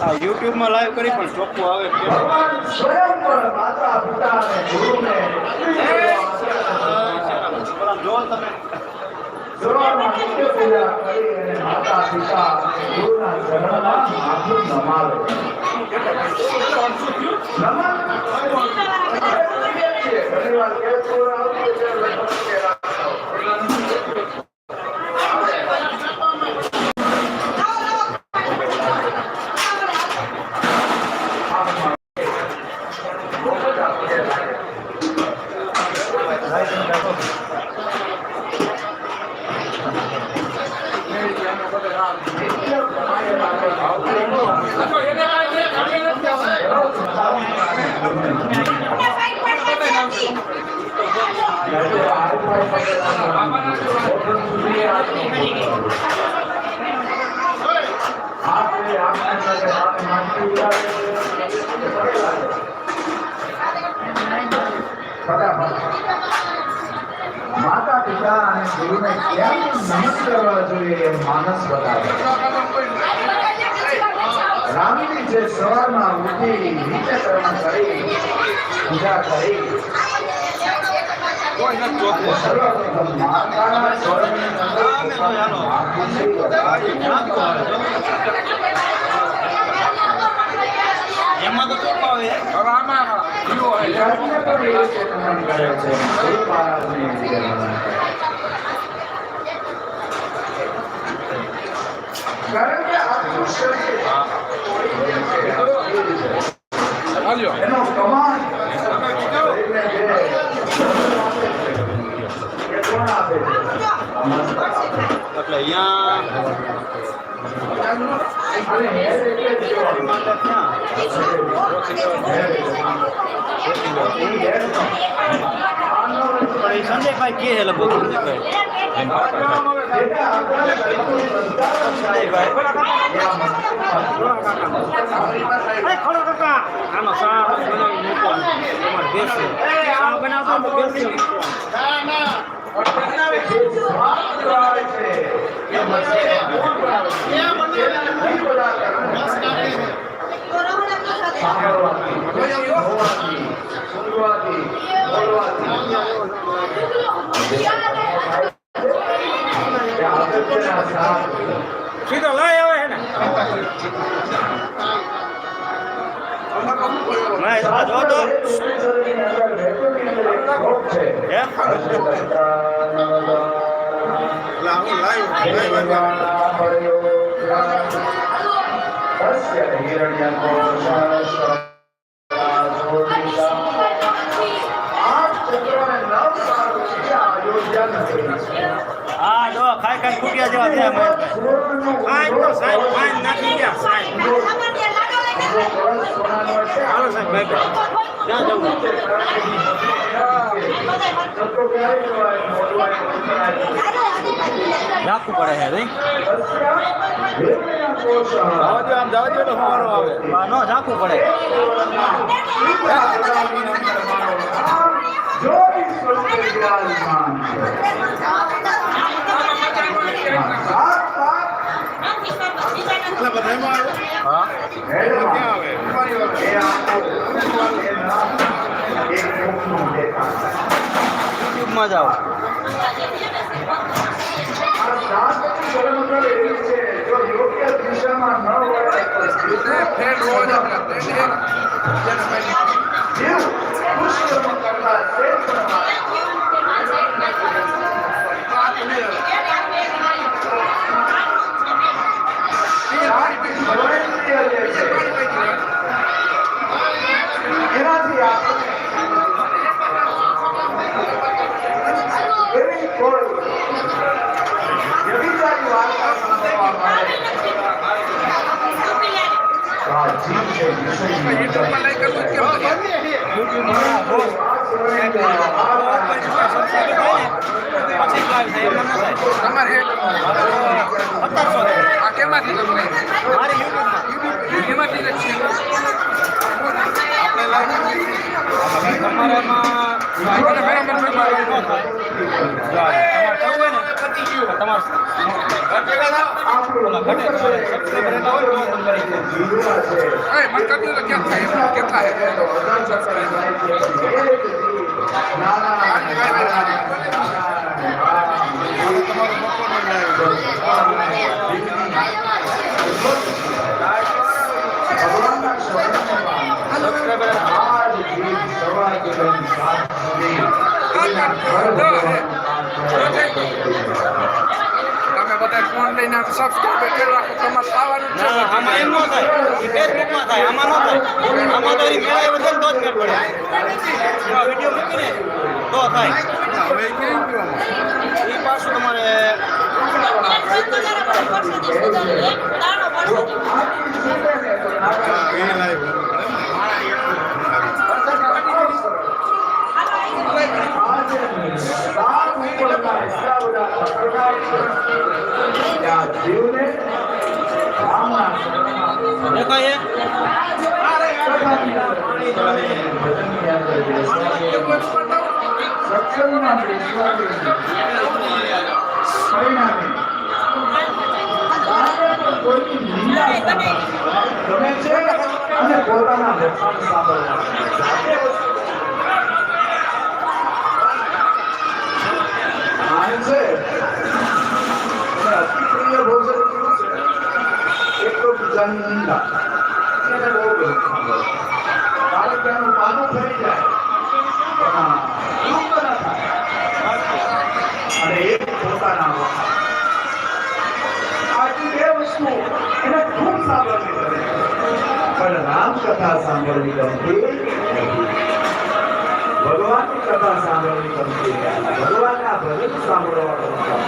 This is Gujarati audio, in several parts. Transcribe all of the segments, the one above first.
આ યુટ્યુબમાં લાઈવ કરી પણ ચોખ્ખું આવે જો પૂજા કરી અને માતા પિતા અને ગુરુના ચરણમાં માથું નમાવે નમન ઘણી વાર કેસ પૂરો આવતો છે એટલે નમન કહેવાય. આપણે આપણા સાથે આપણે માનવી ફટાફટ પિતા અને દેવીને કેમ નમન કરવા જોઈએ માનસ બતાવે રામજી જે સવારમાં ઉઠી નિત્યકર્મ કરી પૂજા કરી માતાના અંદર એમાં તો એનો અહીંયા અને હેર એટલે જ કેવાનું. માટે ક્યાં હેર એટલે. એ હેર નો. આનો પણ એ સંજયભાઈ કે છે લગભગ સંજયભાઈ જેને આપણે કઈનું સંતાન થાય, એ સીધો લઈ આવે છે ને તો શરીરની અંદર ભેટોની અંદર એક ખોટ છે. હે જો ખાઈ ખાઈ ખૂટ્યા જેવા મહેશભાઈ ખાઈ તો સાહેબ ખાઈ નાખી ગયા સાહેબ. હાલો સાહેબ ભાઈ ક્યાં જવું રાખવું પડે છે નહીં? આમ જવા દો તો મારો આવે. નો ઝાકવું પડે હા. ક્યાં એ યુટ્યુબમાં જાઓ દિશામાં ન તો જીવ પુષ્કર્મ કરતા શ્રેષ્ઠ સર્વેન્દ્રિય જે છે, એનાથી આપણે એવી કોઈ વ્યભિચારી વાર્તા સાંભળવા મળે તો આ જીવ છે વિષયની પછી લાઈવ થાય એમાં ન થાય તમારે સત્તરસો આ કેમાંથી તમને મારી યુટ્યુબમાં એમાંથી જ છે. આપણે લાઈવ તમારામાં મને બરાબર નથી ન થાય જો તમારે કરવું હોય ને તમારે આપણું ઘટે તમારે સબસ્ક્રાઈબર રહેતા હોય તો તમે કરી દો. જીવવા છે એ મને કહ્યું તો કેમ થાય કેટલા હે તમે બધા ફોન લઈને સબસ્ક્રાઈબ કરી રાખો તમારે ખાવાનું જ છે ના, આમાં એમ ન થાય ઈ ફેસબુકમાં થાય આમાં ન થાય આમાં તો ઈ મેળાએ વધે ને તો જ મેળ પડે એમાં વીડિયો મૂકીને તો થાય હવે કેમ ગયો એ પાછું તમારે જીવને દેખાય છે? સત્સંગમાં બેસવાથી પરિણામે કોઈની નિંદા ગમે છે અને પોતાના લક્ષણ સાંભળવા જાતે વસ્તુ માને છે અને અતિ પ્રિય ભોજન કેવું છે એક તો બીજાની નિંદા ભગવાનની કથા સાંભળવી ગમતી. ભગવાનના ભજન સાંભળવા ગમતા.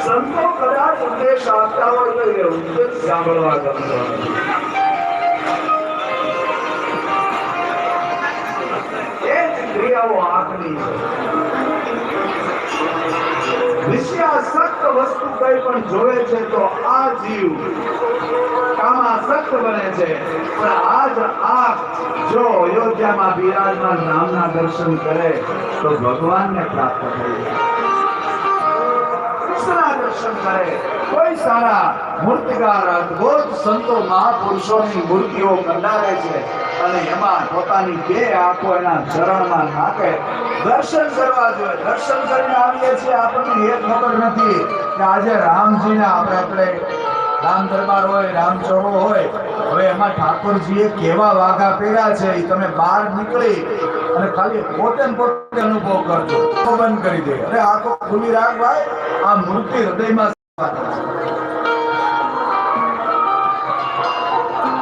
સંતો કદાચ ઉપદેશ આપતા હોય તો એ ઉપદેશ સાંભળવા ગમતો એ ક્રિયાઓ આખની છે વિષયાસક્ત વસ્તુ કઈ પણ જોવે છે તો આ જીવ કામાસક્ત બને છે. પણ આજ આ જો અયોધ્યામાં બિરાજમાન નામના દર્શન કરે તો ભગવાનને પ્રાપ્ત થઈ કૃષ્ણના દર્શન કરે. કોઈ સારા મૂર્તિકાર અદભુત સંતો મહાપુરુષોની મૂર્તિઓ કંડારે છે અને એમાં પોતાની બે આંખો એના ચરણમાં નાખે. દર્શન કરવા જોઈએ. દર્શન કરીને આવીએ છીએ. આપણને એ ખબર નથી કે આજે રામજીને આપણે આપણે રામ દરબાર હોય રામચોરો હોય. હવે એમાં ઠાકોરજીએ કેવા વાઘા પહેર્યા છે તમે બહાર નીકળી અને ખાલી પોતે પોતે અનુભવ કરજો. બંધ કરી દે. અરે આ તો ખુલ્લી રાખ ભાઈ. આ મૂર્તિ હૃદયમાં.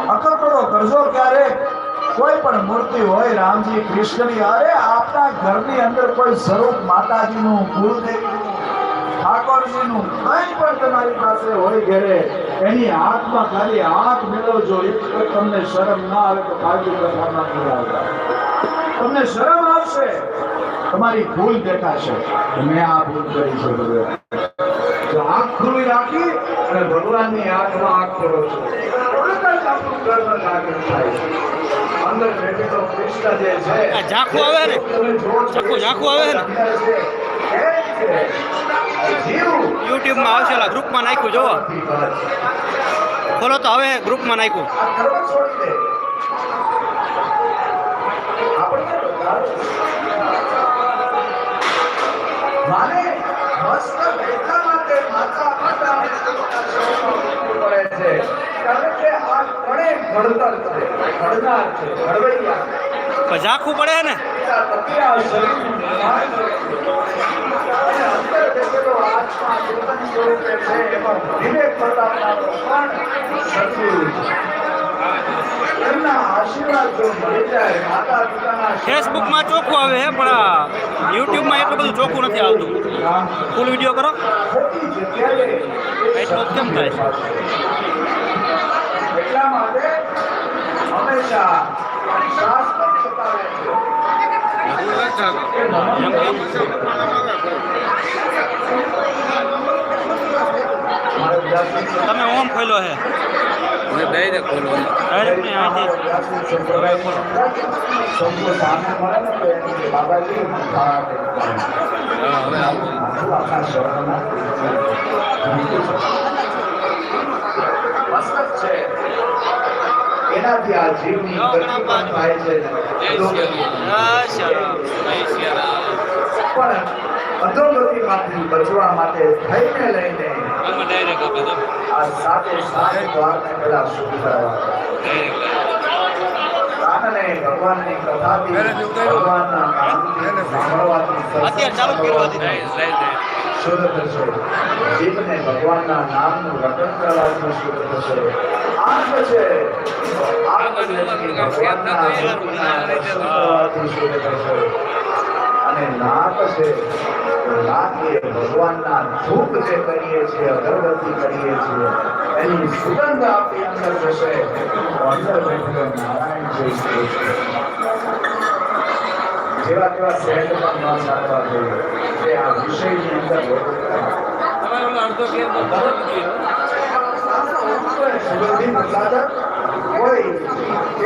અકલ્પનો કરજો ક્યારે. કોઈ પણ મૂર્તિ હોય, રામજી કૃષ્ણની, અરે આપણા ઘરની અંદર કોઈ સ્વરૂપ માતાજીનું ગુરુદેવનું ઠાકોરજીનું, કંઈ પણ તમારી પાસે હોય ઘરે એની આંખમાં ખાલી આંખ મેળવજો એક તમને શરમ ના આવે તો કાળજી પ્રકારના નહીં આવતા તમને શરમ આવશે તમારી ભૂલ દેખાશે મેં આ ભૂલ કરી છે આંખ ખુલ્લી રાખી અને ભગવાનની આંખમાં આંખ ખોલો છો કૃષ્ણ આવે ને? ઝાંખું- ઝાંખું આવે ને? જ છે. જીવ યુટ્યુબમાં આવશે એટલે ગ્રુપમાં નાખ્યું જોવો ખોલો તો હવે ગ્રુપમાં નાખ્યું. ઝાંખું પડે ને પિતા તથા આ શરીરનું નિર્માણ કરે છે. અને અંદર બેઠેલો આત્મા ચેતન સ્વરૂપે છે એમાં વિવેક પ્રતાપનાનો પણ સદગુરુ છે. એમના આશીર્વાદ જો મળી જાય માતા પિતાના ફેસબુકમાં ચોખ્ખું આવે છે, પણ આ યુટ્યુબમાં એટલું બધું ચોખ્ખું નથી આવતું ફૂલ વીડિયો કરો ખોટી જગ્યાએ એટલું કેમ થાય છે? એટલા માટે હંમેશા શાસ્ત્ર બતાવે છે કે મારે તમે ઓમ ખોલ્યો છે મેં ડાયરેક્ટ ખોલવાનું ડાયરેક્ટ હવે ખોલો શંભુ સામે મળે ને તો બાબાજી હા હવે આવું આપણા છે એનાથી આ જીવની ગતિ થાય છે પણ અધોગતિમાંથી બચવા માટે થઈને લઈને આ સાથે સાત દ્વારને પેલા શુભ કરવા. ભગવાનની કથાથી ભગવાનના નામથી સાંભળવાથી શુદ્ધ થશે. જીવને ભગવાનના નામનું રટન કરવાથી શુદ્ધ થશે. આંખ છે. ભગવાનના શુદ્ધ થશે. અને નાક છે. તો ભગવાનના ધૂપ જે કરીએ છીએ અગરબત્તી કરીએ છીએ એની સુગંધ આપણી અંદર જશે. અંદર બેઠેલો નારાયણ જોઈ છે જેવા તેવા સેન્ટ પણ ન સારવા જોઈએ. તે આ વિષયની અંદર તમારે ઓલો અડધો કેમ તો ખબર નથી સુગંધિત સાધક કોઈ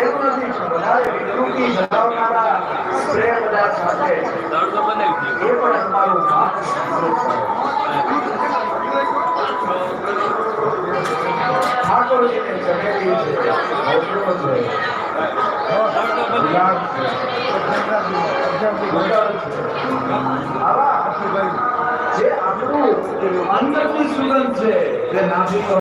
એવું નથી વધારે વિકૃતિ ધરાવનારા સ્પ્રે બધા સાથે જે આપણું અંદરની સુગંધ છે જે નાભિકો